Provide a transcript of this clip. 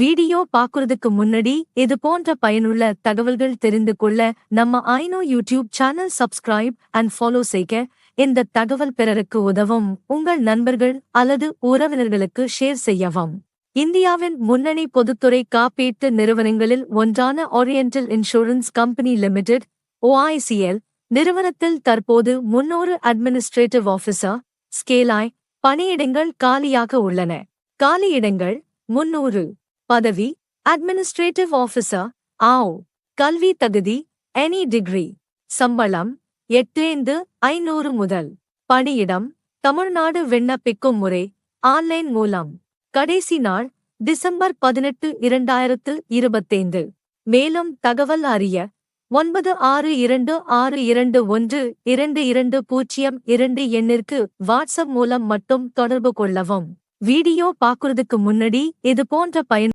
Video பாக்குறதுக்கு முன்னாடி இது போன்ற பயனுள்ள தகவல்கள் தெரிந்து கொள்ள நம்ம I know YouTube channel subscribe and follow செய்க. இந்த தகவல் பிறருக்கு உதவும். உங்கள் நண்பர்கள் அல்லது உறவினர்களுக்கு ஷேர் செய்யவும். இந்தியாவின் முன்னணி பொதுத்துறை காப்பீட்டு நிறுவனங்களில் ஒன்றான Oriental insurance company limited OICL நிறுவனத்தில் தற்போது முன்னூறு அட்மினிஸ்ட்ரேட்டிவ் ஆஃபீஸர் ஸ்கேலாய் பணியிடங்கள் காலியாக உள்ளன. காலியிடங்கள் முன்னூறு. பதவி அட்மினிஸ்ட்ரேட்டிவ் ஆஃபீஸர் ஆவ் கல்வி தகுதி எனி டிகிரி சம்பளம் எட்டேந்து ஐநூறு முதல் பணியிடம் தமிழ்நாடு விண்ணப்பிக்கும் முறை ஆன்லைன் மூலம் கடைசி நாள் டிசம்பர் பதினெட்டு இரண்டாயிரத்து இருபத்தைந்து மேலும் தகவல் அறிய ஒன்பது ஆறு இரண்டு ஆறு இரண்டு ஒன்று இரண்டு இரண்டு பூஜ்ஜியம் இரண்டு எண்ணிற்கு வாட்ஸ்அப் மூலம் மட்டும் தொடர்பு கொள்ளவும். வீடியோ பார்க்குறதுக்கு முன்னாடி இது போன்ற பயன்